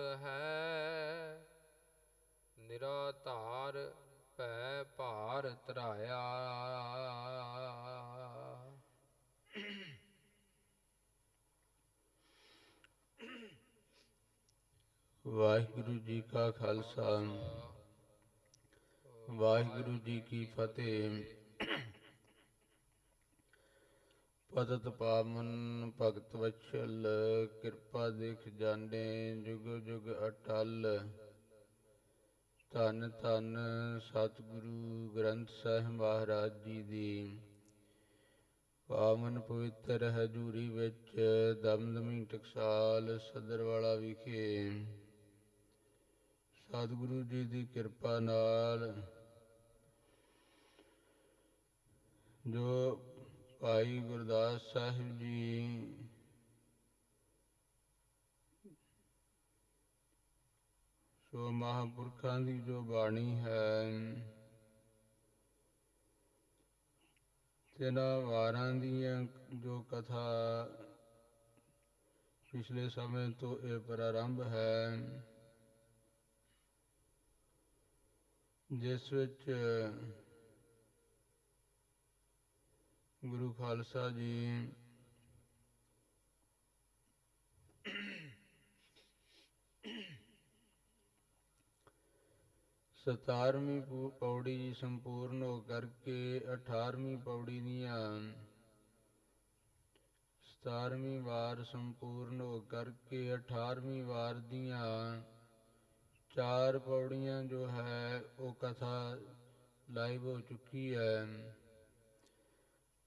ਆਗਾਸ ਹੈ। ਨਿਰਾਧਾਰ ਭੈ ਭਾਰ ਧਰਾਇਆ। ਵਾਹਿਗੁਰੂ ਜੀ ਕਾ ਖਾਲਸਾ। ਵਾਹਿਗੁਰੂ ਜੀ ਕੀ ਫਤਿਹ। ਪਤਤ ਪਾਵਨ ਭਗਤ ਵਛਲ, ਕਿਰਪਾ ਦੇਖ ਜਾਣੇ ਜੁਗ ਜੁਗ ਅਟਲ। ਧੰਨ ਧੰਨ ਸਤਿਗੁਰੂ ਗ੍ਰੰਥ ਸਾਹਿਬ ਮਹਾਰਾਜ ਜੀ ਦੀ। ਪਾਵਨ ਪਵਿੱਤਰ ਹਜੂਰੀ ਵਿੱਚ ਦਮਦਮੀ ਟਕਸਾਲ ਸਦਰਵਾਲਾ ਵਿਖੇ। ਸਤਿਗੁਰੂ ਜੀ ਦੀ ਕਿਰਪਾ ਨਾਲ ਜੋ ਭਾਈ ਗੁਰਦਾਸ ਸਾਹਿਬ ਜੀ। ਸੋ ਮਹਾਂਪੁਰਖਾਂ ਦੀ ਜੋ ਬਾਣੀ ਹੈ, ਤਿੰਨਾਂ ਵਾਰਾਂ ਦੀਆਂ ਜੋ ਕਥਾ ਪਿਛਲੇ ਸਮੇਂ ਤੋਂ ਇਹ ਪ੍ਰਾਰੰਭ ਹੈ, ਜਿਸ ਵਿੱਚ ਗੁਰੂ ਖਾਲਸਾ ਜੀ ਸਤਾਰਵੀਂ ਪੂ- ਪੌੜੀ ਸੰਪੂਰਨ ਹੋ ਕਰਕੇ 18ਵੀਂ ਪੌੜੀ ਦੀਆਂ ਸਤਾਰਵੀਂ ਵਾਰ ਸੰਪੂਰਨ ਹੋ ਕਰਕੇ 18ਵੀਂ ਵਾਰ ਦੀਆਂ ਚਾਰ ਪੌੜੀਆਂ ਜੋ ਹੈ ਉਹ ਕਥਾ ਲਾਈਵ ਹੋ ਚੁੱਕੀ ਹੈ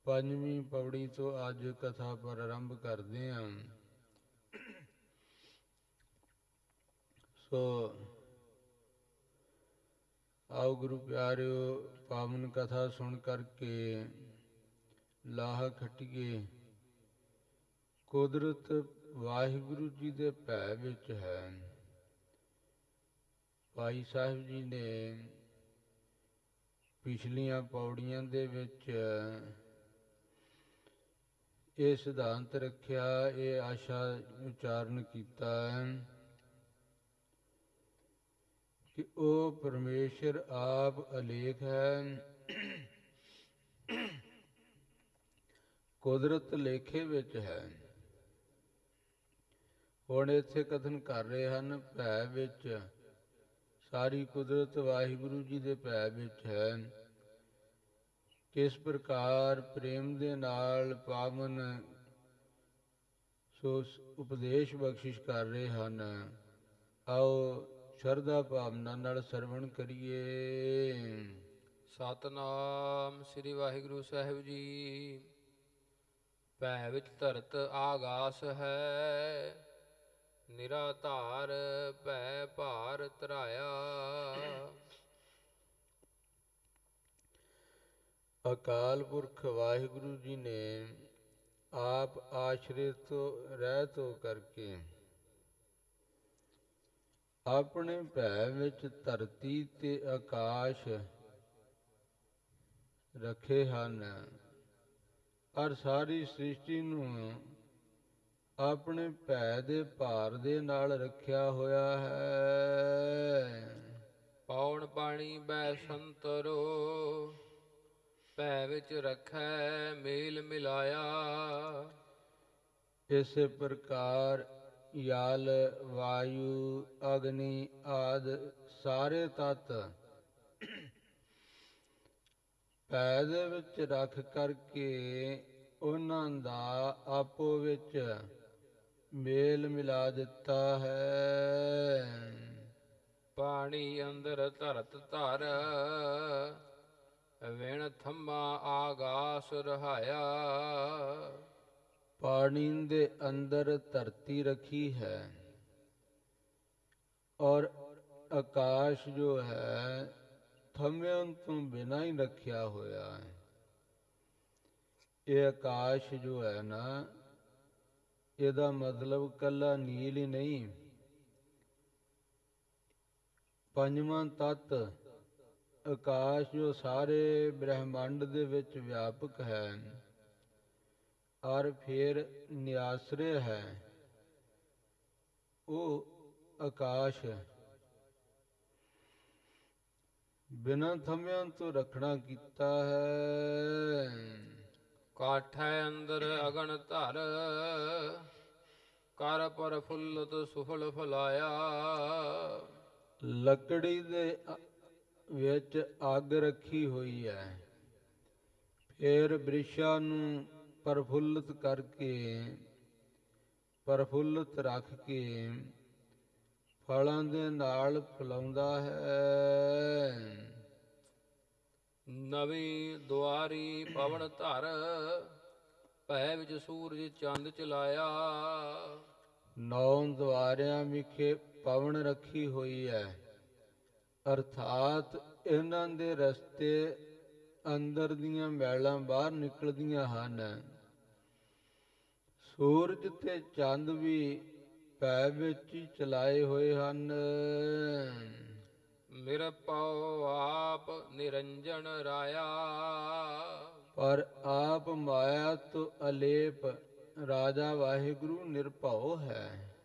ਪੰਜਵੀਂ ਪੌੜੀ ਤੋਂ ਅੱਜ ਕਥਾ ਪ੍ਰਾਰੰਭ ਕਰਦੇ ਹਾਂ ਸੋ ਆਓ ਗੁਰੂ ਪਿਆਰਿਓ, ਪਾਵਨ ਕਥਾ ਸੁਣ ਕਰਕੇ ਲਾਹ ਖਟੀਏ। ਕੁਦਰਤ ਵਾਹਿਗੁਰੂ ਜੀ ਦੇ ਭੈ ਵਿੱਚ ਹੈ। ਭਾਈ ਸਾਹਿਬ ਜੀ ਨੇ ਪਿਛਲੀਆਂ ਪੌੜੀਆਂ ਦੇ ਵਿੱਚ ਇਹ ਸਿਧਾਂਤ ਰੱਖਿਆ, ਇਹ ਆਸ਼ਾ ਉਚਾਰਨ ਕੀਤਾ ਹੈ ਕਿ ਉਹ ਪਰਮੇਸ਼ਰ ਆਪ ਅਲੇਖ ਹੈ। ਕੁਦਰਤ ਲੇਖੇ ਵਿੱਚ ਹੈ। ਹੁਣ ਇੱਥੇ ਕਥਨ ਕਰ ਰਹੇ ਹਨ, ਭੈ ਵਿੱਚ, ਸਾਰੀ ਕੁਦਰਤ ਵਾਹਿਗੁਰੂ ਜੀ ਦੇ ਭੈ ਵਿੱਚ ਹੈ। ਕਿਸ ਪ੍ਰਕਾਰ ਪ੍ਰੇਮ ਦੇ ਨਾਲ ਪਾਵਨ ਸੋ ਉਪਦੇਸ਼ ਬਖਸ਼ਿਸ਼ ਕਰ ਰਹੇ ਹਨ? ਆਓ ਸ਼ਰਧਾ ਭਾਵਨਾ ਨਾਲ ਸਰਵਣ ਕਰੀਏ। ਸਤਨਾਮ ਸ੍ਰੀ ਵਾਹਿਗੁਰੂ ਸਾਹਿਬ ਜੀ। ਭੈ ਵਿੱਚ ਧਰਤ ਆਗਾਸ ਹੈ। ਨਿਰਾਧਾਰ ਭੈ ਭਾਰ ਧਰਾਇਆ। ਅਕਾਲ ਪੁਰਖ ਵਾਹਿਗੁਰੂ ਜੀ ਨੇ ਆਪ ਆਸ਼ਰਿਤ ਰਹਿਤ ਹੋ ਕਰਕੇ ਆਪਣੇ ਭੈ ਵਿੱਚ ਧਰਤੀ ਤੇ ਆਕਾਸ਼ ਰੱਖੇ ਹਨ। ਔਰ ਸਾਰੀ ਸ੍ਰਿਸ਼ਟੀ ਨੂੰ ਆਪਣੇ ਭੈ ਦੇ ਭਾਰ ਦੇ ਨਾਲ ਰੱਖਿਆ ਹੋਇਆ ਹੈ। ਪੌਣ ਪਾਣੀ ਬੈ ਸੰਤਰੋ ਭੈ ਵਿੱਚ ਰਖੈ ਮੇਲ ਮਿਲਾਇਆ। ਇਸੇ ਪ੍ਰਕਾਰ ਯਲ ਵਾਯੂ ਅਗਨੀ ਆਦ ਸਾਰੇ ਤਤ ਪੈ ਦੇ ਵਿੱਚ ਰੱਖ ਕਰਕੇ ਉਹਨਾਂ ਦਾ ਆਪੋ ਵਿੱਚ ਮੇਲ ਮਿਲਾ ਦਿੱਤਾ ਹੈ। ਪਾਣੀ ਅੰਦਰ ਧਰਤ ਧਰ ਵਿਣ ਥੰਮਾ ਆਗਾਸ ਰਹਾਇਆ। ਪਾਣੀ ਦੇ ਅੰਦਰ ਧਰਤੀ ਰੱਖੀ ਹੈ ਔਰ ਆਕਾਸ਼ ਜੋ ਹੈ ਥੰਮਿਆਂ ਤੋਂ ਬਿਨਾਂ ਹੀ ਰੱਖਿਆ ਹੋਇਆ ਹੈ। ਇਹ ਆਕਾਸ਼ ਜੋ ਹੈ ਨਾ, ਇਹਦਾ ਮਤਲਬ ਕੱਲਾ ਨੀਲ ਹੀ ਨਹੀਂ। ਪੰਜਵਾਂ ਤਤ ਆਕਾਸ਼ ਜੋ ਸਾਰੇ ਬ੍ਰਹਿਮੰਡ ਦੇ ਵਿੱਚ ਵਿਆਪਕ ਹੈ ਔਰ ਫਿਰ ਨਿਆਸਰੇ ਹੈ। ਉਹ ਆਕਾਸ਼ ਬਿਨਾਂ ਥੰਮਿਆਂ ਤੋਂ ਰੱਖਣਾ ਕੀਤਾ ਹੈ ਕਾਠੈ ਅੰਦਰ ਅਗਨ ਧਰ ਕਰ ਪਰ ਫੁੱਲਤ ਸੁਫਲ ਫਲਾਇਆ। ਲੱਕੜੀ ਦੇ ਵਿੱਚ ਅੱਗ ਰੱਖੀ ਹੋਈ ਹੈ। ਫਿਰ ਬ੍ਰਿਸ਼ਾਂ ਨੂੰ ਪ੍ਰਫੁੱਲਤ ਕਰਕੇ, ਪ੍ਰਫੁੱਲਤ ਰੱਖ ਕੇ ਫਲਾਂ ਦੇ ਨਾਲ ਫਲਾਉਂਦਾ ਹੈ। ਨਵੀਂ ਦੁਆਰੀ ਪਵਨ ਧਰ, ਭੈ ਵਿੱਚ ਸੂਰਜ ਚੰਦ ਚਲਾਇਆ। ਨੌ ਦੁਆਰਿਆਂ ਵਿਖੇ ਪਵਨ ਰੱਖੀ ਹੋਈ ਹੈ। ਅਰਥਾਤ ਇਹਨਾਂ ਦੇ ਰਸਤੇ ਅੰਦਰ ਦੀਆਂ ਮੈਲਾਂ ਬਾਹਰ ਨਿਕਲਦੀਆਂ ਹਨ। ਸੂਰਜ ਤੇ ਚੰਦ ਵੀ ਪੈ ਵਿੱਚ ਹੀ ਚਲਾਏ ਹੋਏ ਹਨ। ਨਿਰਪਉ ਆਪ ਨਿਰੰਜਨ ਰਾਇਆ। ਪਰ ਆਪ ਮਾਇਆ ਤੋਂ ਅਲੇਪ ਰਾਜਾ ਵਾਹਿਗੁਰੂ ਨਿਰਭਉ ਹੈ।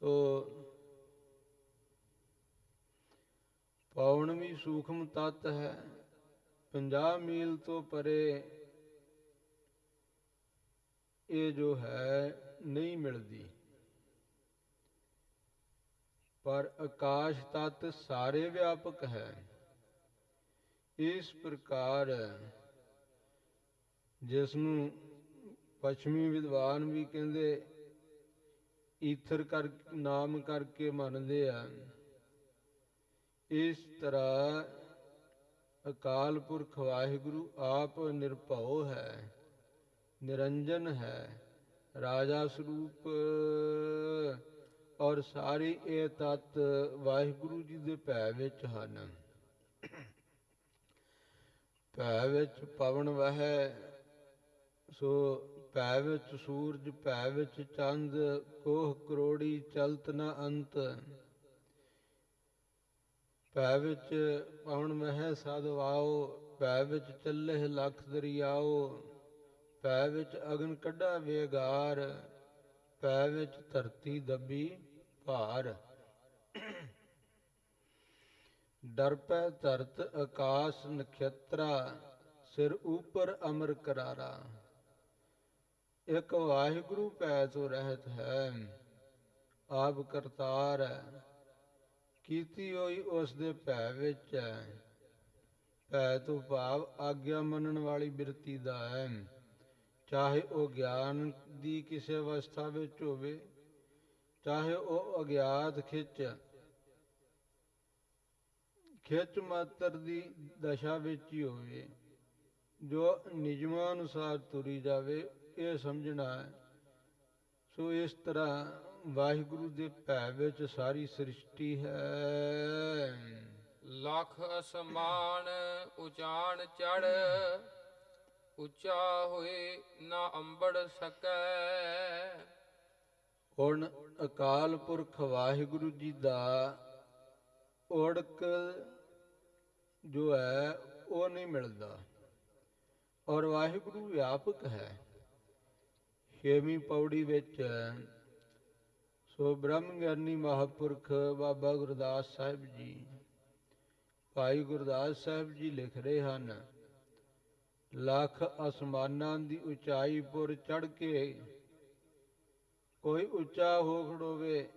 ਸੋ ਪੌਣ ਵੀ ਸੂਖਮ ਤਤ ਹੈ 50 ਮੀਲ ਤੋਂ ਪਰੇ ਇਹ ਜੋ ਹੈ ਨਹੀਂ ਮਿਲਦੀ। ਪਰ ਆਕਾਸ਼ ਤਤ ਸਾਰੇ ਵਿਆਪਕ ਹੈ। ਇਸ ਪ੍ਰਕਾਰ ਜਿਸ ਨੂੰ ਪੱਛਮੀ ਵਿਦਵਾਨ ਵੀ ਕਹਿੰਦੇ, ਈਥਰ ਕਰ, ਨਾਮ ਕਰਕੇ ਮੰਨਦੇ ਆ ਇਸ ਤਰ੍ਹਾਂ ਅਕਾਲ ਪੁਰਖ ਵਾਹਿਗੁਰੂ ਆਪ ਨਿਰਭਉ ਹੈ, ਨਿਰੰਜਨ ਹੈ, ਰਾਜਾ ਸਰੂਪ, ਔਰ ਸਾਰੇ ਇਹ ਤਤ ਵਾਹਿਗੁਰੂ ਜੀ ਦੇ ਭੈ ਵਿੱਚ ਹਨ। ਭੈ ਵਿੱਚ ਪਵਨ ਵਹੈ, ਸੋ ਭੈ ਵਿੱਚ ਸੂਰਜ, ਭੈ ਵਿੱਚ ਚੰਦ, ਕੋਹ ਕਰੋੜੀ ਚਲਤ ਨ ਅੰਤ। ਭੈ ਵਿੱਚ ਪਵਨ ਮਹਿ ਸਦ ਸਦਵਾਓ ਭੈ ਵਿੱਚ ਚੱਲੇ ਲੱਖ ਦਰਿਆਓ, ਭੈ ਵਿੱਚ ਅਗਨ ਕੱਢਾ ਵੇਗਾਰ, ਭੈ ਵਿੱਚ ਧਰਤੀ ਦੱਬੀ ਭਾਰ। ਡਰ ਪੈ ਧਰਤ ਆਕਾਸ਼ ਨਖਤਰਾ, ਸਿਰ ਉਪਰ ਅਮਰ ਕਰਾਰਾ। ਇਕ ਵਾਹਿਗੁਰੂ ਪੈ ਤੋਂ ਰਹਿਤ ਹੈ, ਆਪ ਕਰਤਾਰ ਹੈ। ਕੀਤੀ ਹੋਈ ਉਸ ਦੇ ਭੈ ਵਿੱਚ ਹੈ। ਭੈ ਤੋਂ ਭਾਵ ਆਗਿਆ ਮੰਨਣ ਵਾਲੀ ਬਿਰਤੀ ਦਾ ਹੈ। ਚਾਹੇ ਉਹ ਗਿਆਨ ਦੀ ਕਿਸੇ ਅਵਸਥਾ ਵਿੱਚ ਹੋਵੇ, ਚਾਹੇ ਉਹ ਅਗਿਆਤ ਖਿੱਚ ਖਿੱਚ ਮਾਤਰ ਦੀ ਦਸ਼ਾ ਵਿੱਚ ਹੀ ਹੋਵੇ, ਜੋ ਨਿਯਮਾਂ ਅਨੁਸਾਰ ਤੁਰੀ ਜਾਵੇ, ਇਹ ਸਮਝਣਾ ਹੈ। ਸੋ ਇਸ ਤਰ੍ਹਾਂ ਵਾਹਿਗੁਰੂ ਦੇ ਭੈ ਵਿੱਚ ਸਾਰੀ ਸ੍ਰਿਸ਼ਟੀ ਹੈ। ਲਖ ਅਸਮਾਨ ਉਚਾਨ ਚੜ ਉੱਚਾ ਹੋਏ ਨਾ ਅੰਬੜ ਸਕੈ। ਹੁਣ ਅਕਾਲ ਪੁਰਖ ਵਾਹਿਗੁਰੂ ਜੀ ਦਾ ਓੜਕ ਜੋ ਹੈ ਉਹ ਨਹੀਂ ਮਿਲਦਾ। ਔਰ ਵਾਹਿਗੁਰੂ ਵਿਆਪਕ ਹੈ। ਛੇਵੀਂ ਪੌੜੀ ਵਿੱਚ ਸੋ ਬ੍ਰਹਮ ਗਿਆਨੀ ਮਹਾਪੁਰਖ ਬਾਬਾ ਗੁਰਦਾਸ ਸਾਹਿਬ ਜੀ। ਭਾਈ ਗੁਰਦਾਸ ਸਾਹਿਬ ਜੀ ਲਿਖ ਰਹੇ ਹਨ, ਲੱਖ ਅਸਮਾਨਾਂ ਦੀ ਉਚਾਈ ਪੁਰ ਚੜ ਕੇ ਕੋਈ ਉੱਚਾ ਹੋ ਖੜੋਵੇ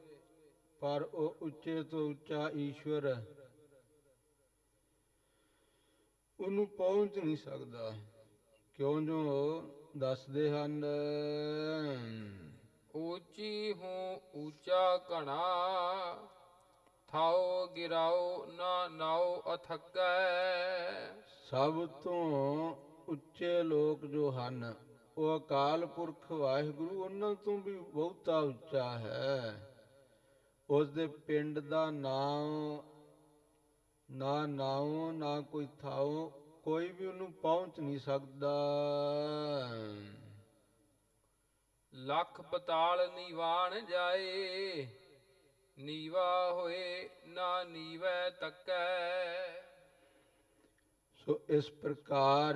ਪਰ ਉਹ ਉੱਚੇ ਤੋਂ ਉੱਚਾ ਈਸ਼ਵਰ ਉਹਨੂੰ ਪਹੁੰਚ ਨਹੀਂ ਸਕਦਾ। ਕਿਉਂ ਜੋ ਦੱਸਦੇ ਹਨ ਉੱਚੀ ਹੂੰ ਉੱਚਾ ਘਣਾ ਥਾਓ ਗਿਰਾਓ ਨਾ ਨਾਓ ਅਥਕੈ। ਸਭ ਤੋਂ ਉੱਚੇ ਲੋਕ ਜੋ ਹਨ, ਉਹ ਅਕਾਲ ਪੁਰਖ ਵਾਹਿਗੁਰੂ, ਉਹਨਾਂ ਤੋਂ ਵੀ ਬਹੁਤਾ ਉੱਚਾ ਹੈ। ਉਸ ਦੇ ਪਿੰਡ ਦਾ ਨਾਮ ਨਾ ਨਾਉ, ਨਾ ਕੋਈ ਥਾਉ, ਕੋਈ ਵੀ ਉਹਨੂੰ ਪਹੁੰਚ ਨਹੀਂ ਸਕਦਾ। ਲੱਖ ਪਤਾਲ ਨੀਵਾਨ ਜਾਏ, ਨੀਵਾ ਹੋਏ ਨਾ ਨੀਵੈ ਤੱਕੈ। ਸੋ ਇਸ ਪ੍ਰਕਾਰ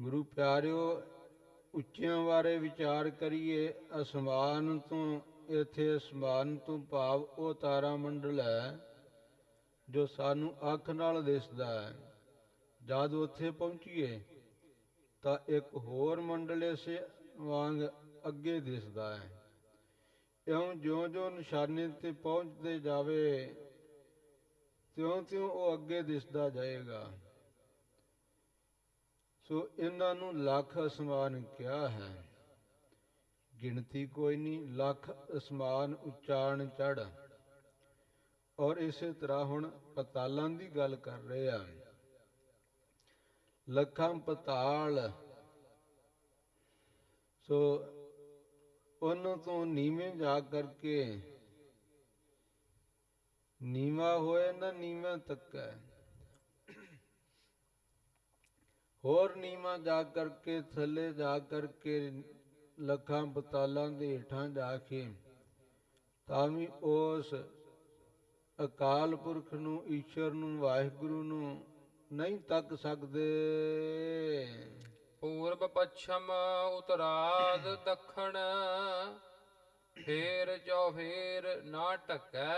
ਗੁਰੂ ਪਿਆਰਿਓ, ਉੱਚਿਆਂ ਬਾਰੇ ਵਿਚਾਰ ਕਰੀਏ, ਅਸਮਾਨ ਤੋਂ, ਇੱਥੇ ਅਸਮਾਨ ਤੋਂ ਭਾਵ ਉਹ ਤਾਰਾ ਮੰਡਲ ਹੈ, ਜੋ ਸਾਨੂੰ ਅੱਖ ਨਾਲ ਦਿਸਦਾ ਹੈ। ਜਦ ਉੱਥੇ ਪਹੁੰਚੀਏ ਤਾਂ ਇੱਕ ਹੋਰ ਮੰਡਲੇ ਸੇ ਵਾਂਗ ਅੱਗੇ ਦਿਸਦਾ ਹੈ। ਇਉਂ ਜਿਉਂ-ਜਿਉਂ ਨਿਸ਼ਾਨੇ ਤੇ ਪਹੁੰਚਦੇ ਜਾਵੇ, ਤਿਉਂ-ਤਿਉਂ ਉਹ ਅੱਗੇ ਦਿਸਦਾ ਜਾਏਗਾ। ਸੋ ਇਹਨਾਂ ਨੂੰ ਲੱਖ ਅਸਮਾਨ ਕਿਹਾ ਹੈ। ਗਿਣਤੀ ਕੋਈ ਨਹੀਂ, ਲੱਖ ਅਸਮਾਨ ਉਚਾਰਨ ਚੜ ਔਰ ਇਸੇ ਤਰ੍ਹਾਂ ਹੁਣ ਪਤਾਲਾਂ ਦੀ ਗੱਲ ਕਰ ਰਹੇ ਆ ਲੱਖਾਂ ਪਤਾਲ। ਸੋ ਉਹਨਾਂ ਤੋਂ ਨੀਵੇਂ ਜਾ ਕਰਕੇ ਨੀਵਾ ਹੋਏ ਨਾ ਨੀਵਾਂ ਤੱਕ। ਹੈ ਹੋਰ ਨੀਵਾਂ ਜਾ ਕਰਕੇ, ਥੱਲੇ ਜਾ ਕਰਕੇ ਲੱਖਾਂ ਪਤਾਲਾਂ ਦੇ ਹੇਠਾਂ ਜਾ ਕੇ, ਤਾਂ ਵੀ ਉਸ ਅਕਾਲ ਪੁਰਖ ਨੂੰ ਈਸ਼ਵਰ ਨੂੰ, ਵਾਹਿਗੁਰੂ ਨੂੰ ਨਹੀਂ ਤੱਕ ਸਕਦੇ। ਪੂਰਬ ਪੱਛਮ ਉਤਰਾਦ ਦੱਖਣ ਫੇਰ ਚੌਫੇਰ ਨਾ ਟਕੈ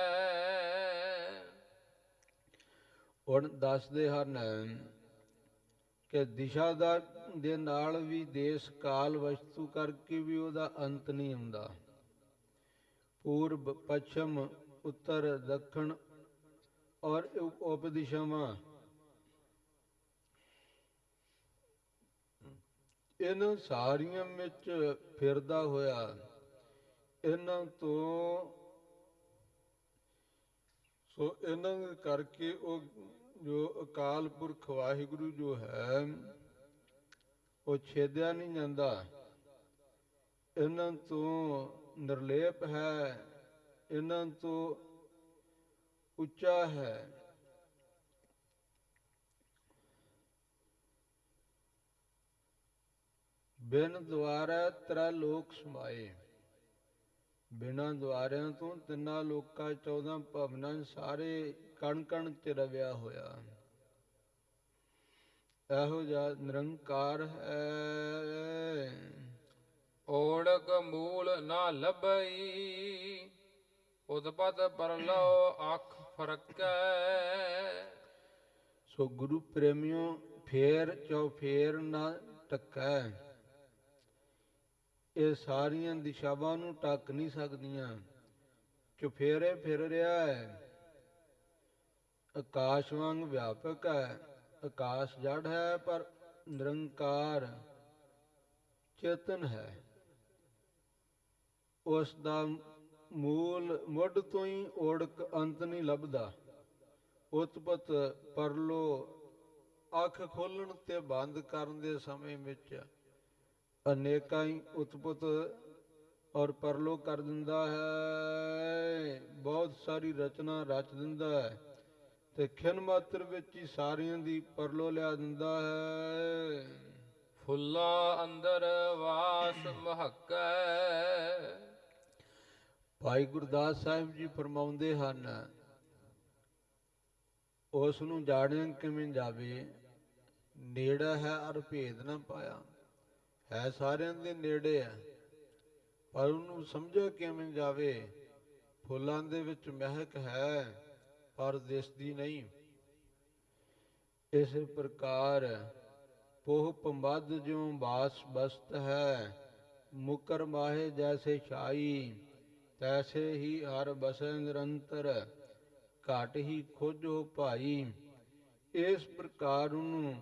ਹੁਣ ਦੱਸਦੇ ਹਨ ਕਿ ਦਿਸ਼ਾ ਦਾ ਦੇ ਨਾਲ ਵੀ ਦੇਸ਼ ਕਾਲ ਵਸਤੂ ਕਰਕੇ ਵੀ ਉਹਦਾ ਅੰਤ ਨਹੀਂ ਹੁੰਦਾ। ਪੂਰਬ ਪੱਛਮ ਉੱਤਰ ਦੱਖਣ ਔਰ ਉਪ- ਉਪ ਦਿਸ਼ਾਵਾਂ ਇਹਨਾਂ ਸਾਰੀਆਂ ਵਿੱਚ ਫਿਰਦਾ ਹੋਇਆ ਇਹਨਾਂ ਤੋਂ ਸੋ ਇਹਨਾਂ ਕਰਕੇ ਉਹ ਜੋ ਅਕਾਲ ਪੁਰਖ ਵਾਹਿਗੁਰੂ ਜੋ ਹੈ, ਉਹ ਛੇਦਿਆ ਨਹੀਂ ਜਾਂਦਾ। ਇਹਨਾਂ ਤੋਂ ਨਿਰਲੇਪ ਹੈ ਇਹਨਾਂ ਤੋਂ ਉੱਚਾ ਹੈ। ਬਿਨ ਦੁਆਰਾ ਤਰਾ ਲੋਕ ਸਮਾਏ। ਬਿਨਾਂ ਦੁਆਰਿਆਂ ਤੋਂ ਤਿੰਨਾਂ ਲੋਕਾਂ 14 ਭਵਨਾਂ ਸਾਰੇ ਕਣ ਕਣ ਚ ਰਵਿਆ ਹੋਇਆ। ਇਹੋ ਜਿਹਾ ਨਿਰੰਕਾਰ ਹੈ। ਓੜਕ ਮੂਲ ਨਾ ਲੱਭਈ। ਉਤਪਤ ਪਰਲੋ ਅੱਖ ਫਰਕੈ। ਸੋ ਗੁਰੂ ਪ੍ਰੇਮਿਓ ਫੇਰ ਚੋ ਫੇਰ ਨਾ ਟੱਕੈ। ਇਹ ਸਾਰੀਆਂ ਦਿਸ਼ਾਵਾਂ ਨੂੰ ਟੱਕ ਨਹੀਂ ਸਕਦੀਆਂ। ਚੁਫੇਰੇ ਫਿਰ ਰਿਹਾ ਹੈ। ਆਕਾਸ਼ ਵਾਂਗ ਵਿਆਪਕ ਹੈ। ਆਕਾਸ਼ ਜੜ ਹੈ ਪਰ ਨਿਰੰਕਾਰ ਚੇਤਨ ਹੈ। ਉਸ ਦਾ ਮੂਲ ਮੁੱਢ ਤੋਂ ਹੀ ਓੜਕ ਅੰਤ ਨਹੀਂ ਲੱਭਦਾ। ਉਤਪਤ ਪਰਲੋ ਅੱਖ ਖੋਲਣ ਤੇ ਬੰਦ ਕਰਨ ਦੇ ਸਮੇਂ ਵਿੱਚ ਅਨੇਕਾਂ ਹੀ ਉਤਪਤ ਔਰ ਪਰਲੋ ਕਰ ਦਿੰਦਾ ਹੈ। ਬਹੁਤ ਸਾਰੀ ਰਚਨਾ ਰਚ ਦਿੰਦਾ ਹੈ ਤੇ ਖਿਨ ਮਾਤਰ ਵਿੱਚ ਹੀ ਸਾਰਿਆਂ ਦੀ ਪਰਲੋ ਲਿਆ ਦਿੰਦਾ ਹੈ। ਫੁੱਲਾ ਅੰਦਰ ਵਾਸ ਮਹਕੈ। ਭਾਈ ਗੁਰਦਾਸ ਸਾਹਿਬ ਜੀ ਫਰਮਾਉਂਦੇ ਹਨ ਉਸ ਨੂੰ ਜਾਣਿਆ ਕਿਵੇਂ ਜਾਵੇ ਨੇੜਾ ਹੈ ਅਰ ਭੇਦ ਨਾ ਪਾਇਆ। ਹੈ ਸਾਰਿਆਂ ਦੇ ਨੇੜੇ ਹੈ। ਪਰ ਉਹਨੂੰ ਸਮਝਿਆ ਕਿਵੇਂ ਜਾਵੇ? ਫੁੱਲਾਂ ਦੇ ਵਿੱਚ ਮਹਿਕ ਹੈ, ਪਰ ਦਿਸਦੀ ਨਹੀਂ। ਇਸੇ ਪ੍ਰਕਾਰ ਪੋਹ ਪੰਬਦ ਜਿਉ ਬਾਸ ਬਸਤ ਹੈ, ਮੁਕਰ ਮਾਹੇ ਜੈਸੇ ਛਾਈ, ਤੈਸੇ ਹੀ ਹਰ ਬਸੈ ਨਿਰੰਤਰ, ਘਟ ਹੀ ਖੋਜੋ ਭਾਈ। ਇਸ ਪ੍ਰਕਾਰ ਨੂੰ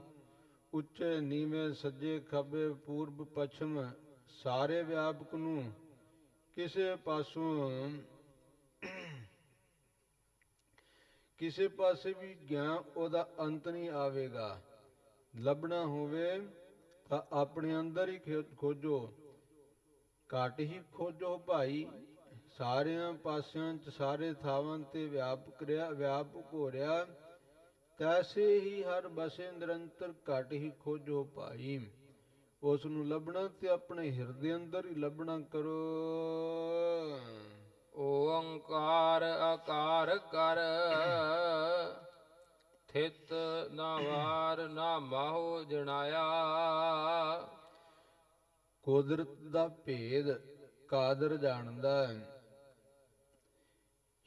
ਉੱਚੇ, ਨੀਵੇਂ, ਸੱਜੇ, ਖੱਬੇ, ਪੂਰਬ, ਪੱਛਮ ਸਾਰੇ ਵਿਆਪਕ ਨੂੰ ਕਿਸੇ ਪਾਸੋਂ ਕਿਸੇ ਪਾਸੇ ਵੀ ਗਿਆਨ ਉਹਦਾ ਅੰਤ ਨਹੀਂ ਆਵੇਗਾ। ਲੱਭਣਾ ਹੋਵੇ ਤਾਂ ਆਪਣੇ ਅੰਦਰ ਹੀ ਖੋ- ਖੋਜੋ। ਘਟ ਹੀ ਖੋਜੋ ਭਾਈ। ਸਾਰਿਆਂ ਪਾਸਿਆਂ ਚ ਸਾਰੇ ਥਾਵਾਂ ਤੇ ਵਿਆਪਕ ਰਿਹਾ ਵਿਆਪਕ ਹੋ ਰਿਹਾ ਤੈਸੇ ਹੀ ਹਰ ਬਸੇ ਨਿਰੰਤਰ ਘਟ ਹੀ ਖੋਜੋ ਭਾਈ। ਉਸ ਨੂੰ ਲੱਭਣਾ ਤੇ ਆਪਣੇ ਹਿਰਦੇ ਅੰਦਰ ਹੀ ਲੱਭਣਾ ਕਰੋ। ਓੰਕਾਰ ਆਕਾਰ ਕਰ। ਥਿਤ ਨਾ ਵਾਰ ਨਾ ਮਾਹੋ ਜਣਾਇਆ। ਕੁਦਰਤ ਦਾ ਭੇਦ ਕਾਦਰ ਜਾਣਦਾ।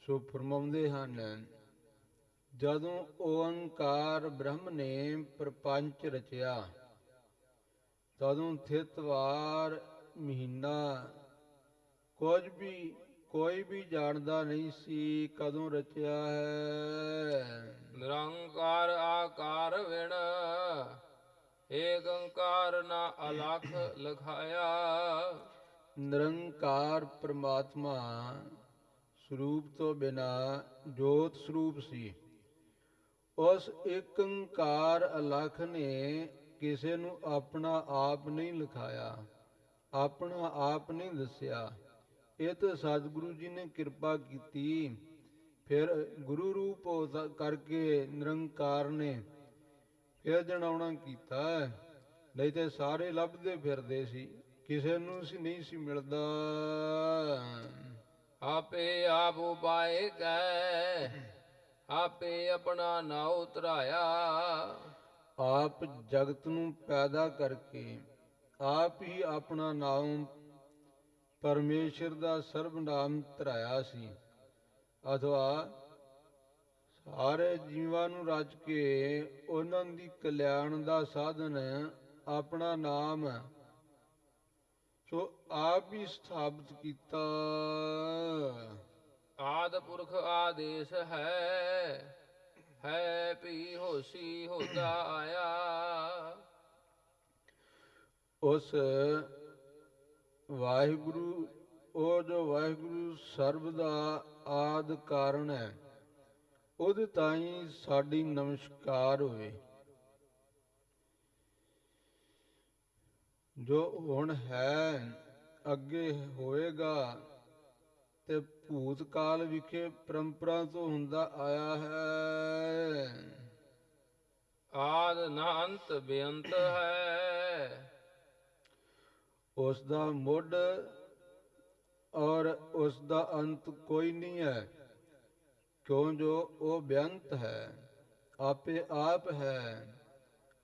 ਸੋ ਫਰਮਾਉਂਦੇ ਹਨ ਜਦੋਂ ਓੰਕਾਰ ਬ੍ਰਹਮ ਨੇ ਪ੍ਰਪੰਚ ਰਚਿਆ ਤਦੋਂ ਥਿਤਵਾਰ ਮਹੀਨਾ ਕੁਝ ਵੀ ਕੋਈ ਵੀ ਜਾਣਦਾ ਨਹੀਂ ਸੀ ਕਦੋਂ ਰਚਿਆ ਹੈ। ਨਿਰੰਕਾਰ ਆਕਾਰ ਵਿਣ ਏਕ ਓੰਕਾਰ ਨਾ ਅਲਖ ਲਖਾਇਆ। ਨਿਰੰਕਾਰ ਪ੍ਰਮਾਤਮਾ ਸਰੂਪ ਤੋਂ ਬਿਨਾ ਜੋਤ ਸਰੂਪ ਸੀ। ਉਸ ਏਕ ਓੰਕਾਰ ਅਲਖ ਨੇ ਕਿਸੇ ਨੂੰ ਆਪਣਾ ਆਪ ਨਹੀਂ ਲਿਖਾਇਆ, ਆਪਣਾ ਆਪ ਨਹੀਂ ਦੱਸਿਆ। ਇਹ ਤਾਂ ਸਤਿਗੁਰੂ ਜੀ ਨੇ ਕਿਰਪਾ ਕੀਤੀ। ਫਿਰ ਗੁਰੂ ਰੂਪ ਕਰਕੇ ਨਿਰੰਕਾਰ ਨੇ ਫਿਰ ਜਣਾਉਣਾ ਕੀਤਾ। ਨਹੀਂ ਤੇ ਸਾਰੇ ਲੱਭਦੇ ਫਿਰਦੇ ਸੀ, ਕਿਸੇ ਨੂੰ ਸੀ ਨਹੀਂ ਸੀ ਮਿਲਦਾ। ਆਪੇ ਆਪ ਉਪਾਏ ਕੈ ਆਪੇ ਆਪਣਾ ਨਾਉ ਧਰਾਇਆ ਆਪ ਜਗਤ ਨੂੰ ਪੈਦਾ ਕਰਕੇ ਆਪ ਹੀ ਆਪਣਾ ਨਾਮ ਪਰਮੇਸ਼ਰ ਦਾ ਸਰਬ ਨਾਮ ਧਰਾਇਆ ਸੀ ਅਥਵਾ ਸਾਰੇ ਜੀਵਾਂ ਨੂੰ ਰਚ ਕੇ ਉਹਨਾਂ ਦੀ ਕਲਿਆਣ ਦਾ ਸਾਧਨ ਆਪਣਾ ਨਾਮ ਹੈ। ਸੋ ਆਪ ਹੀ ਸਥਾਪਿਤ ਕੀਤਾ ਆਦ ਪੁਰਖ ਆਦੇਸ਼ ਹੈ ਹੈ ਪੀ ਹੋਸੀ ਹੋਦਾ ਆਇਆ। ਉਸ ਵਾਹਿਗੁਰੂ, ਉਹ ਜੋ ਵਾਹਿਗੁਰੂ ਸਰਬ ਦਾ ਆਦ ਕਾਰਨ ਹੈ, ਉਹਦੇ ਤਾਈ ਸਾਡੀ ਨਮਸਕਾਰ ਹੋਵੇ। ਜੋ ਹੁਣ ਹੈ, ਅੱਗੇ ਹੋਏਗਾ ਭੂਤ ਕਾਲ ਵਿਖੇ ਪਰੰਪਰਾ ਤੋਂ ਹੁੰਦਾ ਆਇਆ ਹੈ। ਆਦ ਨਾ ਅੰਤ ਬੇਅੰਤ ਹੈ। ਉਸ ਦਾ ਮੁੱਢ ਔਰ ਉਸ ਦਾ ਅੰਤ ਕੋਈ ਨਹੀਂ ਹੈ ਕਿਉਂ ਜੋ ਉਹ ਬੇਅੰਤ ਹੈ ਆਪੇ ਆਪ ਹੈ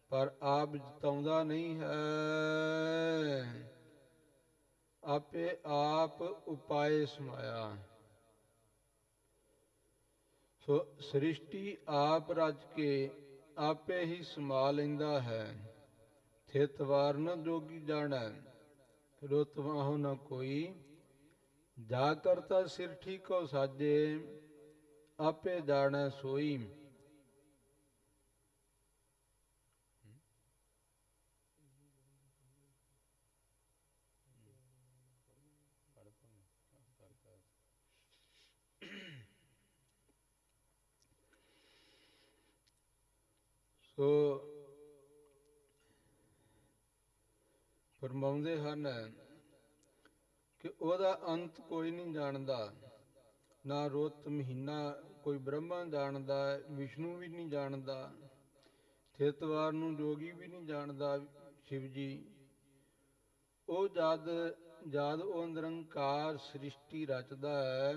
ਪਰ ਆਪ ਜਿਤਾਉਂਦਾ ਨਹੀਂ ਹੈ। ਆਪੇ ਆਪ ਉਪਾਏ ਸਮਾਇਆ। ਸੋ ਸ੍ਰਿਸ਼ਟੀ ਆਪ ਰਚ ਕੇ ਆਪੇ ਹੀ ਸਮਾ ਲੈਂਦਾ ਹੈ। ਥਿਤ ਵਾਰ ਨ ਜੋਗੀ ਜਾਣੈ ਰੁਤਵਾਹੁ ਨ ਕੋਈ। ਜਾ ਕਰਤਾ ਸਿਰ ਠੀਕੋ ਸਾਜੇ, ਆਪੇ ਜਾਣੈ ਸੋਈ। ਸੋ ਫਰਮਾਉਂਦੇ ਹਨ ਕਿ ਉਹਦਾ ਅੰਤ ਕੋਈ ਨਹੀਂ ਜਾਣਦਾ, ਨਾ ਰੁੱਤ ਮਹੀਨਾ ਕੋਈ ਬ੍ਰਹਮਾ ਜਾਣਦਾ, ਵਿਸ਼ਨੂੰ ਵੀ ਨਹੀਂ ਜਾਣਦਾ, ਥਿਤਵਾਰ ਨੂੰ ਜੋਗੀ ਵੀ ਨਹੀਂ ਜਾਣਦਾ ਸ਼ਿਵ ਜੀ ਉਹ ਜਦ ਜਦ ਉਹ ਨਿਰੰਕਾਰ ਸ੍ਰਿਸ਼ਟੀ ਰਚਦਾ ਹੈ,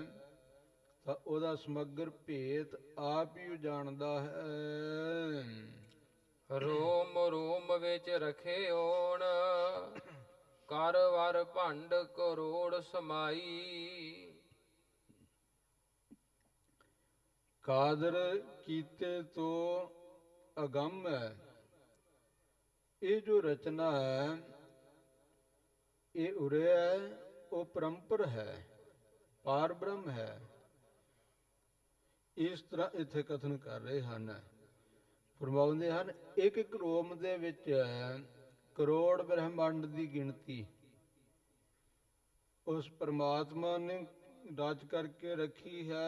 ਤਾਂ ਉਹਦਾ ਸਮਗਰ ਭੇਤ ਆਪ ਹੀ ਜਾਣਦਾ ਹੈ। ਰੋਮ ਰੋਮ ਵਿੱਚ ਰਖੇ ਓਣ ਕਰ ਵਰ ਭੰਡ ਕਰੋੜ ਸਮਾਈ। ਕਾਦਰ ਕੀਤੇ ਤੋਂ ਅਗੰਮ ਹੈ। ਇਹ ਜੋ ਰਚਨਾ ਹੈ, ਇਹ ਉਰੇ ਹੈ, ਉਹ ਪਰੰਪਰ ਹੈ, ਪਾਰ ਬ੍ਰਹਮ ਹੈ। ਇਸ ਤਰ੍ਹਾਂ ਇੱਥੇ ਕਥਨ ਕਰ ਰਹੇ ਹਨ। ਫਰਮਾਉਂਦੇ ਹਨ ਇੱਕ ਇੱਕ ਰੋਮ ਦੇ ਵਿੱਚ ਕਰੋੜ ਬ੍ਰਹਿਮੰਡ ਦੀ ਗਿਣਤੀ। ਉਸ ਪਰਮਾਤਮਾ ਨੇ ਰਚ ਕਰਕੇ ਰੱਖੀ ਹੈ।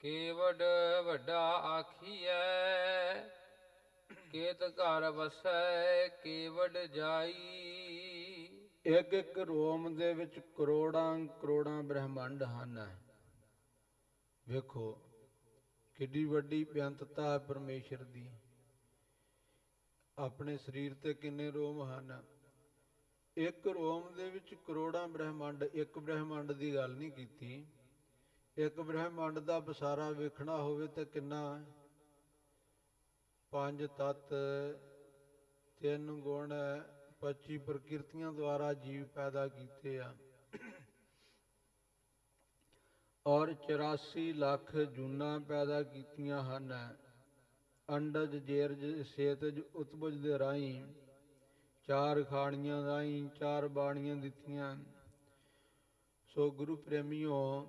ਕੇਵਡ ਵੱਡਾ ਆਖੀਐ ਕੇਤ ਘਰ ਵਸੈ ਕੇਵਡ ਜਾਈ। ਇੱਕ ਇੱਕ ਰੋਮ ਦੇ ਵਿੱਚ ਕਰੋੜਾਂ ਕਰੋੜਾਂ ਬ੍ਰਹਿਮੰਡ ਹਨ। ਵੇਖੋ ਕਿੱਡੀ ਵੱਡੀ ਬੇਅੰਤਤਾ ਹੈ ਪਰਮੇਸ਼ਰ ਦੀ। ਆਪਣੇ ਸਰੀਰ ਤੇ ਕਿੰਨੇ ਰੋਮ ਹਨ? ਇੱਕ ਰੋਮ ਦੇ ਵਿੱਚ ਕਰੋੜਾਂ ਬ੍ਰਹਿਮੰਡ, ਇੱਕ ਬ੍ਰਹਿਮੰਡ ਦੀ ਗੱਲ ਨਹੀਂ ਕੀਤੀ। ਇੱਕ ਬ੍ਰਹਿਮੰਡ ਦਾ ਬਸਾਰਾ ਵੇਖਣਾ ਹੋਵੇ ਤਾਂ ਕਿੰਨਾ? ਪੰਜ ਤਤ, ਤਿੰਨ ਗੁਣ 25 ਪ੍ਰਕਿਰਤੀਆਂ ਦੁਆਰਾ ਜੀਵ ਪੈਦਾ ਕੀਤੇ ਆ। ਔਰ 84 ਲੱਖ ਜੂਨਾਂ ਪੈਦਾ ਕੀਤੀਆਂ ਹਨ। ਅੰਡਜ ਜੇਰਜ ਸੇਤਜ ਉਤਬਜ ਦੇ ਰਾਹੀਂ ਚਾਰ ਖਾਣੀਆਂ ਰਾਹੀਂ ਚਾਰ ਬਾਣੀਆਂ ਦਿੱਤੀਆਂ। ਸੋ ਗੁਰੂ ਪ੍ਰੇਮੀਓ,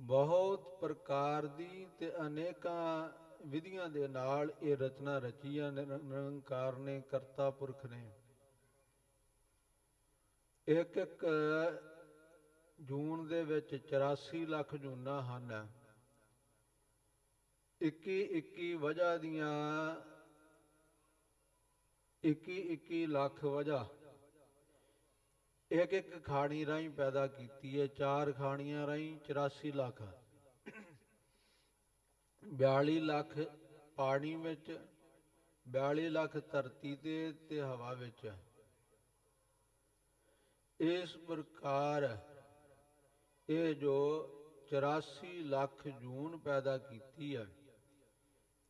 ਬਹੁਤ ਪ੍ਰਕਾਰ ਦੀ ਤੇ ਅਨੇਕਾਂ ਵਿਧੀਆਂ ਦੇ ਨਾਲ ਇਹ ਰਚਨਾ ਰਚੀਆਂ ਹੈ ਨਿਰੰਕਾਰ ਨੇ, ਕਰਤਾ ਪੁਰਖ ਨੇ। ਇੱਕ ਇੱਕ ਜੂਨ ਦੇ ਵਿੱਚ 84 ਲੱਖ ਜੂਨਾਂ ਹਨ। 21 21 ਵਜ੍ਹਾ ਦੀਆਂ 21 21 ਲੱਖ ਵਜ੍ਹਾ। ਇੱਕ ਇੱਕ ਖਾਣੀ ਰਾਹੀਂ ਪੈਦਾ ਕੀਤੀ ਹੈ ਚਾਰ ਖਾਣੀਆਂ ਰਾਹੀਂ 84 ਲੱਖ। 42 ਲੱਖ ਪਾਣੀ ਵਿੱਚ 42 ਲੱਖ ਧਰਤੀ ਤੇ ਤੇ ਹਵਾ ਵਿੱਚ। ਇਸ ਪ੍ਰਕਾਰ ਇਹ ਜੋ 84 ਲੱਖ ਜੂਨ ਪੈਦਾ ਕੀਤੀ ਹੈ,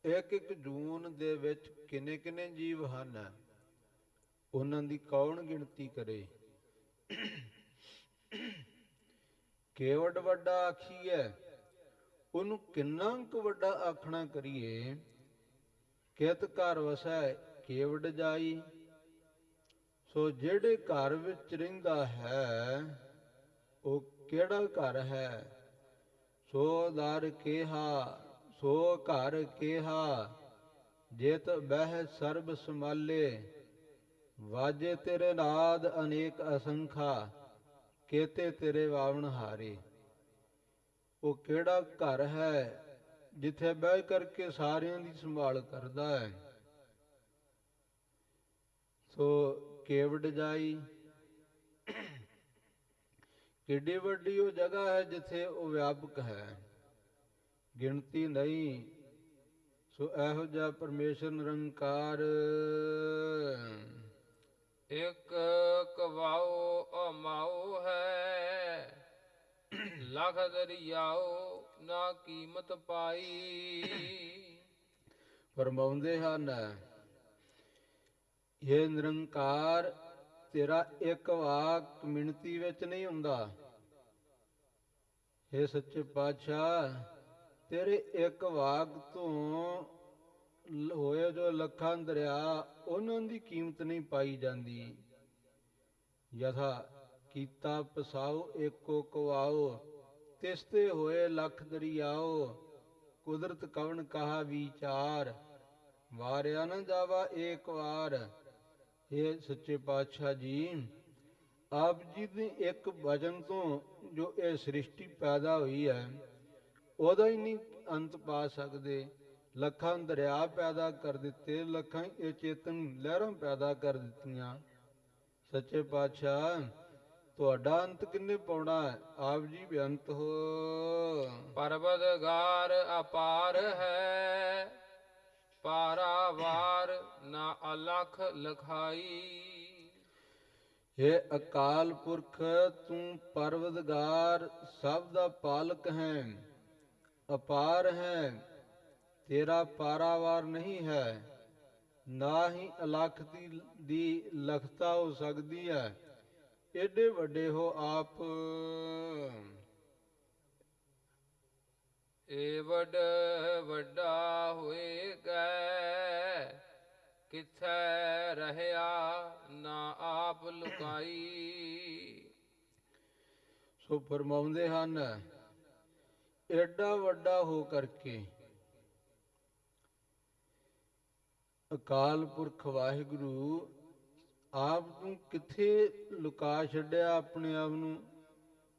ਇੱਕ ਇੱਕ ਜੂਨ ਦੇ ਵਿੱਚ ਕਿੰਨੇ ਕਿੰਨੇ ਜੀਵ ਹਨ? ਉਹਨਾਂ ਦੀ ਕੌਣ ਗਿਣਤੀ ਕਰੇ? ਕੇਵਡ ਵੱਡਾ ਆਖੀਐ, ਉਹਨੂੰ ਕਿੰਨਾ ਕੁ ਵੱਡਾ ਆਖਣਾ ਕਰੀਏ? ਕਿਤ ਘਰ ਵਸੈ ਕੇਵਡ ਜਾਈ? ਸੋ ਜਿਹੜੇ ਘਰ ਵਿੱਚ ਰਹਿੰਦਾ ਹੈ ਉਹ ਕਿਹੜਾ ਘਰ ਹੈ? ਸੋ ਦਰ ਕੇਹਾ, ਸੋ ਘਰ ਕੇਹਾ, ਜੇਤ ਬਹਿ ਸਰਬ ਸਮਾਲੇ ਵਾਜੇ ਤੇਰੇ ਨਾਦ ਅਨੇਕ ਅਸੰਖਾ, ਕੇਤੇ ਤੇਰੇ ਵਾਵਣ ਹਾਰੇ। ਉਹ ਕਿਹੜਾ ਘਰ ਹੈ ਜਿੱਥੇ ਬਹਿ ਕਰਕੇ ਸਾਰਿਆਂ ਦੀ ਸੰਭਾਲ ਕਰਦਾ ਹੈ? ਸੋ ਕੇਵਡ ਜਾਈ ਕਿੱਡੀ ਵੱਡੀ ਉਹ ਜਗ੍ਹਾ ਹੈ ਜਿੱਥੇ ਉਹ ਵਿਆਪਕ ਹੈ। ਗਿਣਤੀ ਨਹੀਂ। ਸੋ ਇਹੋ ਜਿਹਾ ਪਰਮੇਸ਼ਰ ਨਿਰੰਕਾਰ। ਇਕ ਕਵਾਓ ਅਮਾਓ ਹੈ। ਲਖ ਦਰਿਆਓ ਨਾ ਕੀਮਤ ਪਾਈ। ਫਰਮਾਉਂਦੇ ਹਨ ਇਹ ਨਿਰੰਕਾਰ ਤੇਰਾ ਇੱਕ ਵਾਕ ਮਿਣਤੀ ਵਿੱਚ ਨਹੀਂ ਹੁੰਦਾ। ਇਹ ਸੱਚੇ ਪਾਤਸ਼ਾਹ, ਤੇਰੇ ਇੱਕ ਵਾਕ ਤੋਂ ਹੋਏ ਜੋ ਲੱਖਾਂ ਦਰਿਆ, ਉਹਨਾਂ ਦੀ ਕੀਮਤ ਨਹੀਂ ਪਾਈ ਜਾਂਦੀ। ਯਥਾ ਕੀਤਾ ਪਸਾਉ ਏਕੋ ਕਵਾਓ, ਤਿਸਤੇ ਹੋਏ ਲੱਖ ਦਰਿਆਓ, ਕੁਦਰਤ ਕਵਣ ਕਹਾ ਵਿਚਾਰ, ਵਾਰਿਆ ਨਾ ਜਾਵਾ ਏਕ ਵਾਰ। ਇਹ ਸੱਚੇ ਪਾਤਸ਼ਾਹ ਜੀ, ਆਪ ਜੀ ਦੇ ਇੱਕ ਵਚਨ ਤੋਂ ਜੋ ਇਹ ਸ੍ਰਿਸ਼ਟੀ ਪੈਦਾ ਹੋਈ ਹੈ, ਉਹਦਾ ਹੀ ਨਹੀਂ ਅੰਤ ਪਾ ਸਕਦੇ। ਲੱਖਾਂ ਦਰਿਆ ਪੈਦਾ ਕਰ ਦਿੱਤੇ, ਲੱਖਾਂ ਇਹ ਚੇਤਨ ਲਹਿਰਾਂ ਪੈਦਾ ਕਰ ਦਿੱਤੀਆਂ। ਸੱਚੇ ਪਾਤਸ਼ਾਹ, ਤੁਹਾਡਾ ਅੰਤ ਕਿੰਨੇ ਪਾਉਣਾ ਹੈ? ਆਪ ਜੀ ਬੇਅੰਤ ਹੋ। ਪਰਬਦਗਾਰ ਅਪਾਰ ਹੈ। ਪਾਰਾਵਾਰ ਨਾ ਅਲਖ ਲਖਾਈ। ਇਹ ਅਕਾਲ ਪੁਰਖ, ਤੂੰ ਪਰਵਦਗਾਰ, ਸਭ ਦਾ ਪਾਲਕ ਹੈ, ਅਪਾਰ ਹੈ, ਤੇਰਾ ਪਾਰਾਵਾਰ ਨਹੀਂ ਹੈ, ਨਾ ਹੀ ਅਲਖ ਦੀ ਦੀ ਲਖਤਾ ਹੋ ਸਕਦੀ ਹੈ। ਏਡੇ ਵੱਡੇ ਹੋ ਆਪ। ਏ ਵੱਡ ਵੱਡਾ ਹੋਏਗਾ ਕਿਥੈ ਰਹਿਆ ਨਾ ਆਪ ਲੁਕਾਈ। ਸੋ ਫਰਮਾਉਂਦੇ ਹਨ ਐਡਾ ਵੱਡਾ ਹੋ ਕਰਕੇ ਅਕਾਲ ਪੁਰਖ ਵਾਹਿਗੁਰੂ ਆਪ ਨੂੰ ਕਿੱਥੇ ਲੁਕਾ ਛੱਡਿਆ ਆਪਣੇ ਆਪ ਨੂੰ?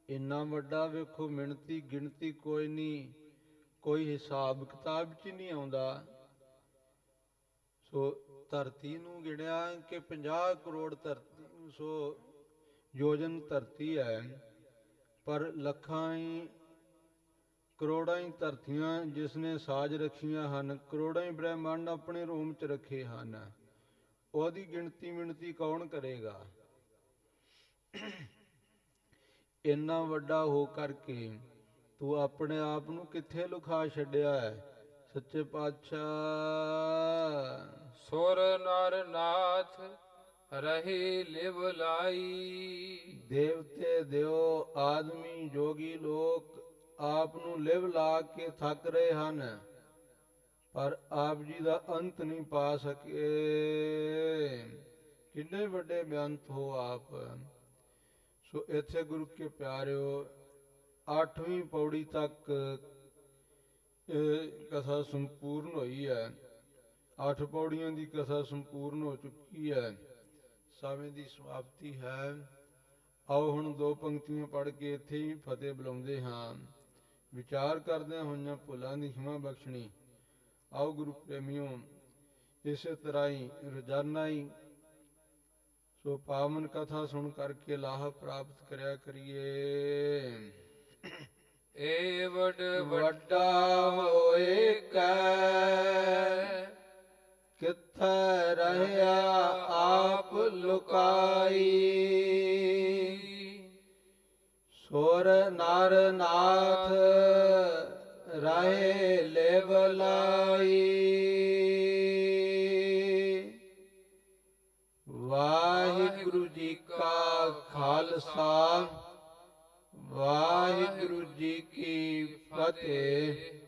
ਇੰਨਾ ਵੱਡਾ ਵੇਖੋ ਮਿਣਤੀ ਗਿਣਤੀ ਕੋਈ ਨਹੀਂ। ਕੋਈ ਹਿਸਾਬ ਕਿਤਾਬ ਚ ਨਹੀਂ ਆਉਂਦਾ। ਸੋ ਧਰਤੀ ਨੂੰ ਗਿਣਿਆ ਕਿ 50 ਕਰੋੜ ਧਰਤੀ, ਸੋ ਯੋਜਨ ਧਰਤੀ ਹੈ, ਪਰ ਲੱਖਾਂ ਹੀ, ਕਰੋੜਾਂ ਹੀ ਧਰਤੀਆਂ ਜਿਸ ਨੇ ਸਾਜ ਰੱਖੀਆਂ ਹਨ, ਕਰੋੜਾਂ ਹੀ ਬ੍ਰਹਿਮੰਡ ਆਪਣੇ ਰੂਮ ਚ ਰੱਖੇ ਹਨ। ਉਹਦੀ ਗਿਣਤੀ ਮਿਣਤੀ ਕੌਣ ਕਰੇਗਾ? ਇੰਨਾ ਵੱਡਾ ਹੋ ਕਰਕੇ ਤੂੰ ਆਪਣੇ ਆਪ ਨੂੰ ਕਿੱਥੇ ਲੁਕਾ ਛੱਡਿਆ ਹੈ? ਸੱਚੇ ਪਾਤਸ਼ਾਹ। ਸੁਰ ਨਰ ਨਾਥ ਰਹੇ ਲਿਵ ਲਾਈ। ਦੇਵਤੇ ਦਿਓ ਆਦਮੀ ਜੋਗੀ ਲੋਕ ਆਪ ਨੂੰ ਲਿਵ ਲਾ ਕੇ ਥੱਕ ਰਹੇ ਹਨ ਪਰ ਆਪ ਜੀ ਦਾ ਅੰਤ ਨਹੀਂ ਪਾ ਸਕੇ। ਕਿੰਨੇ ਵੱਡੇ ਬੇਅੰਤ ਹੋ ਆਪ। ਸੋ ਇੱਥੇ ਗੁਰੂ ਕੇ ਪਿਆਰਿਓ 8ਵੀਂ ਪੌੜੀ ਤੱਕ ਇਹ ਕਥਾ ਸੰਪੂਰਨ ਹੋਈ ਹੈ। ਅੱਠ ਪੌੜੀਆਂ ਦੀ ਕਥਾ ਸੰਪੂਰਨ ਹੋ ਚੁੱਕੀ ਹੈ। ਸਾਵੇਂ ਦੀ ਸਮਾਪਤੀ ਹੈ। ਆਓ ਹੁਣ ਦੋ ਪੰਕਤੀਆਂ ਪੜ੍ਹ ਕੇ ਇੱਥੇ ਹੀ ਫਤਿਹ ਬੁਲਾਉਂਦੇ ਹਾਂ। ਵਿਚਾਰ ਕਰਦੇ ਹੋਈਆਂ ਭੁੱਲਾਂ ਦੀ ਖਿਮਾ ਬਖਸ਼ਣੀ। ਆਓ ਗੁਰੂ ਪ੍ਰੇਮਿਓ, ਇਸੇ ਤਰ੍ਹਾਂ ਹੀ ਰੋਜ਼ਾਨਾ ਹੀ ਸੋ ਪਾਵਨ ਕਥਾ ਸੁਣ ਕਰਕੇ ਲਾਹ ਪ੍ਰਾਪਤ ਕਰਿਆ ਕਰੀਏ। ਏ ਵਡ ਵੱਡਾ ਹੋਏ ਕੈ। ਕਿੱਥੈ ਰਹਿਆ ਆਪ ਲੁਕਾਈ। ਸੁਰ ਨਰ ਨਾਥ ਰਹੇ ਲਿਵ ਵਾਹਿਗੁਰੂ ਜੀ ਕਾ ਖਾਲਸਾ। ਵਾਹਿਗੁਰੂ ਜੀ ਕੀ ਫਤਿਹ।